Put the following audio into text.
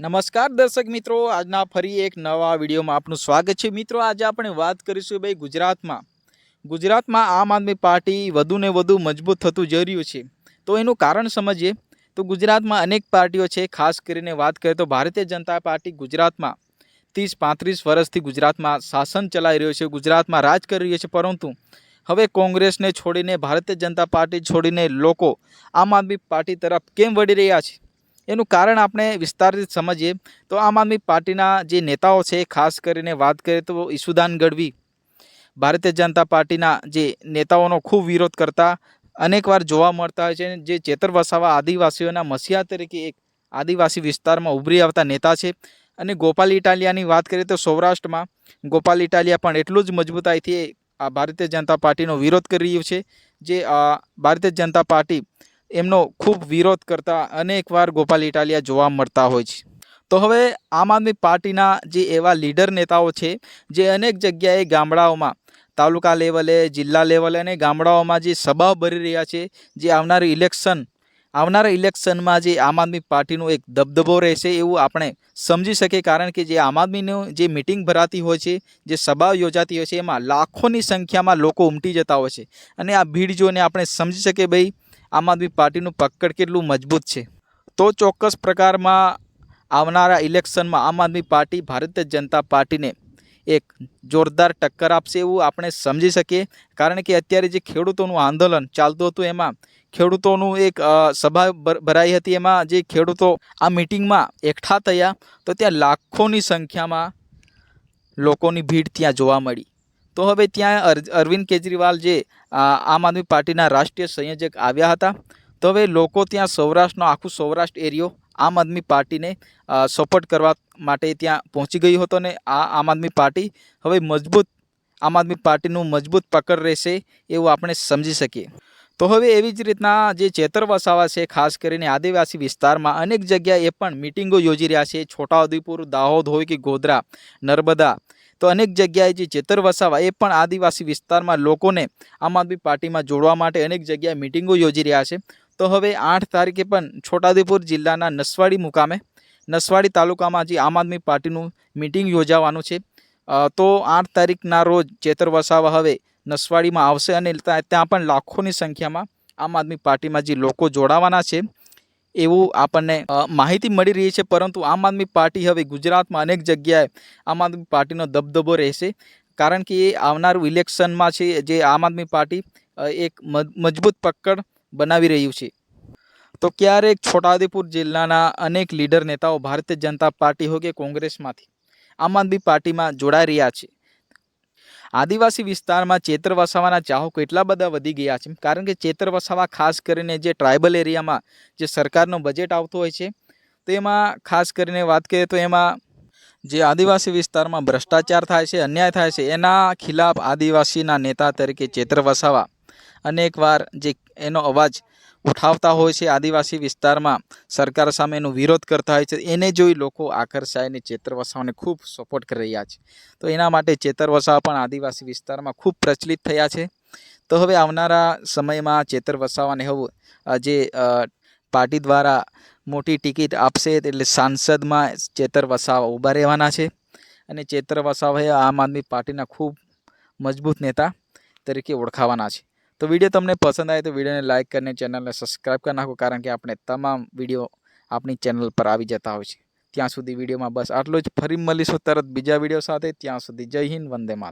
નમસ્કાર દર્શક મિત્રો, આજના ફરી એક નવા વિડીયોમાં આપનું સ્વાગત છે. મિત્રો, આજે આપણે વાત કરીશું ભાઈ ગુજરાતમાં. ગુજરાતમાં આમ આદમી પાર્ટી વધુ ને વધુ મજબૂત થતું જઈ રહ્યું છે. તો એનું કારણ સમજીએ. તો ગુજરાતમાં અનેક પાર્ટીઓ છે. ખાસ કરીને વાત કરીએ તો ભારતીય જનતા પાર્ટી ગુજરાતમાં ત્રીસ પાંત્રીસ વર્ષથી ગુજરાતમાં શાસન ચલાવી રહ્યો છે. ગુજરાતમાં રાજ કરી રહ્યો છે. પરંતુ હવે કોંગ્રેસને છોડીને, ભારતીય જનતા પાર્ટી છોડીને લોકો આમ આદમી પાર્ટી તરફ કેમ વળી રહ્યા છે? એનું કારણ આપણે વિસ્તારથી સમજીએ. તો આમ આદમી પાર્ટીના જે નેતાઓ છે, ખાસ કરીને વાત કરીએ તો ઈસુદાન ગઢવી, ભારતીય જનતા પાર્ટીના જે નેતાઓનો ખૂબ વિરોધ કરતા, અનેકવાર જોવા મળતા હોય છે. જે ચેતર વસાવા આદિવાસીઓના મસીહા તરીકે એક આદિવાસી વિસ્તારમાં ઉભરી આવતા નેતા છે. અને ગોપાલ ઇટાલિયાની વાત કરીએ તો સૌરાષ્ટ્રમાં ગોપાલ ઇટાલિયા પણ એટલું જ મજબૂતાઈથી આ ભારતીય જનતા પાર્ટીનો વિરોધ કરી રહ્યું છે. જે ભારતીય જનતા પાર્ટી એમનો ખૂબ વિરોધ કરતા અનેકવાર ગોપાલ ઇટાલિયા જોવા મળતા હોય છે. તો હવે આમ આદમી પાર્ટીના જે એવા લીડર નેતાઓ છે, જે અનેક જગ્યાએ ગામડાઓમાં, તાલુકા લેવલે, જિલ્લા લેવલે અને ગામડાઓમાં જે સભાઓ ભરી રહ્યા છે, જે આવનારું ઇલેક્શન, આવનારા ઇલેક્શનમાં જે આમ આદમી પાર્ટીનો એક દબદબો રહેશે એવું આપણે સમજી શકીએ. કારણ કે જે આમ આદમીનું જે મિટિંગ ભરાતી હોય છે, જે સભાઓ યોજાતી હોય છે, એમાં લાખોની સંખ્યામાં લોકો ઉમટી જતા હોય છે. અને આ ભીડ જોઈને આપણે સમજી શકીએ ભાઈ આમ આદમી પાર્ટીનું પકડ કેટલું મજબૂત છે? તો ચોક્કસ પ્રકારમાં આવનારા ઇલેક્શનમાં આમ આદમી પાર્ટી, ભારતીય જનતા પાર્ટીને એક જોરદાર ટક્કર આપશે એવું આપણે સમજી શકીએ. કારણ કે અત્યારે જે ખેડૂતોનું આંદોલન ચાલતું હતું, એમાં ખેડૂતોનું એક સભા ભરાઈ હતી. એમાં જે ખેડૂતો આ મિટિંગમાં એકઠા થયા, તો ત્યાં લાખોની સંખ્યામાં લોકોની ભીડ ત્યાં જોવા મળી. તો હવે ત્યાં અર- અરવિંદ કેજરીવાલ જે આમ આદમી પાર્ટીના રાષ્ટ્રીય સંયોજક આવ્યા હતા, તો હવે લોકો ત્યાં સૌરાષ્ટ્રનો આખું સૌરાષ્ટ્ર એરિયો આમ આદમી પાર્ટીને સપોર્ટ કરવા માટે ત્યાં પહોંચી ગયો હતો ને આ આમ આદમી પાર્ટી હવે મજબૂત, આમ આદમી પાર્ટીનું મજબૂત પકડ રહેશે એવું આપણે સમજી શકીએ. તો હવે એવી જ રીતના જે ચેતર વસાવા છે, ખાસ કરીને આદિવાસી વિસ્તારમાં અનેક જગ્યાએ પણ મિટિંગો યોજી રહ્યા છે. છોટાઉદેપુર, દાહોદ હોય કે ગોધરા, નર્મદા તો અનેક જગ્યાએ જે ચેતર વસાવા એ પણ આદિવાસી વિસ્તારમાં લોકોને આમ આદમી પાર્ટીમાં જોડવા માટે અનેક જગ્યાએ મિટિંગો યોજી રહ્યા છે. તો હવે આઠ તારીખે પણ છોટાઉદેપુર જિલ્લાના નસવાડી મુકામે, નસવાડી તાલુકામાં જે આમ આદમી પાર્ટીનું મિટિંગ યોજાવાનું છે. તો આઠ તારીખના રોજ ચેતર વસાવા હવે નસવાડીમાં આવશે અને ત્યાં પણ લાખોની સંખ્યામાં આમ આદમી પાર્ટીમાં જે લોકો જોડાવાના છે. એવું આપણને માહિતી મળી રહી છે. પરંતુ આમ આદમી પાર્ટી હવે ગુજરાતમાં અનેક જગ્યાએ આમ આદમી પાર્ટીનો દબદબો રહેશે. કારણ કે એ આવનારું ઇલેક્શનમાં છે જે આમ આદમી પાર્ટી એક મજ- મજબૂત પકડ બનાવી રહ્યું છે. તો ક્યારેક છોટાઉદેપુર જિલ્લાના અનેક લીડર નેતાઓ ભારતીય જનતા પાર્ટી હોય કે કોંગ્રેસમાંથી આમ આદમી પાર્ટીમાં જોડાઈ રહ્યા છે. આદિવાસી વિસ્તારમાં ચેતર વસાવાના ચાહકો એટલા બધા વધી ગયા છે, કારણ કે ચેતર વસાવા ખાસ કરીને જે ટ્રાઇબલ એરિયામાં જે સરકારનો બજેટ આવતો હોય છે, તો એમાં ખાસ કરીને વાત કરીએ તો એમાં જે આદિવાસી વિસ્તારમાં ભ્રષ્ટાચાર થાય છે, અન્યાય થાય છે, એના ખિલાફ આદિવાસીના નેતા તરીકે ચેતર વસાવા અનેકવાર જે એનો અવાજ ઉઠાવતા હોય છે આદિવાસી વિસ્તારમાં. સરકાર સામે એનો વિરોધ કરતા હોય છે. એને જોઈ લોકો આકર્ષાઈને ચેતર વસાવાને ખૂબ સપોર્ટ કરી રહ્યા છે. તો એના માટે ચેતર વસાવા પણ આદિવાસી વિસ્તારમાં ખૂબ પ્રચલિત થયા છે. તો હવે આવનારા સમયમાં ચેતર વસાવાને હવે જે પાર્ટી દ્વારા મોટી ટિકિટ આપશે એટલે સાંસદમાં ચેતર વસાવા ઊભા રહેવાના છે. અને ચેતર વસાવા એ આમ આદમી પાર્ટીના ખૂબ મજબૂત નેતા તરીકે ઓળખાવાના છે. તો વીડિયો તમને પસંદ આવે તો વિડીયોને લાઇક કરીને ચેનલને સબસ્ક્રાઈબ કરી નાખો, કારણ કે આપણે તમામ વીડિયો આપણી ચેનલ પર આવી જતા હોય છે. ત્યાં સુધી વિડીયોમાં બસ આટલું જ. ફરી મળીશું તરત બીજા વીડિયો સાથે. ત્યાં સુધી જય હિન્દ, વંદે માત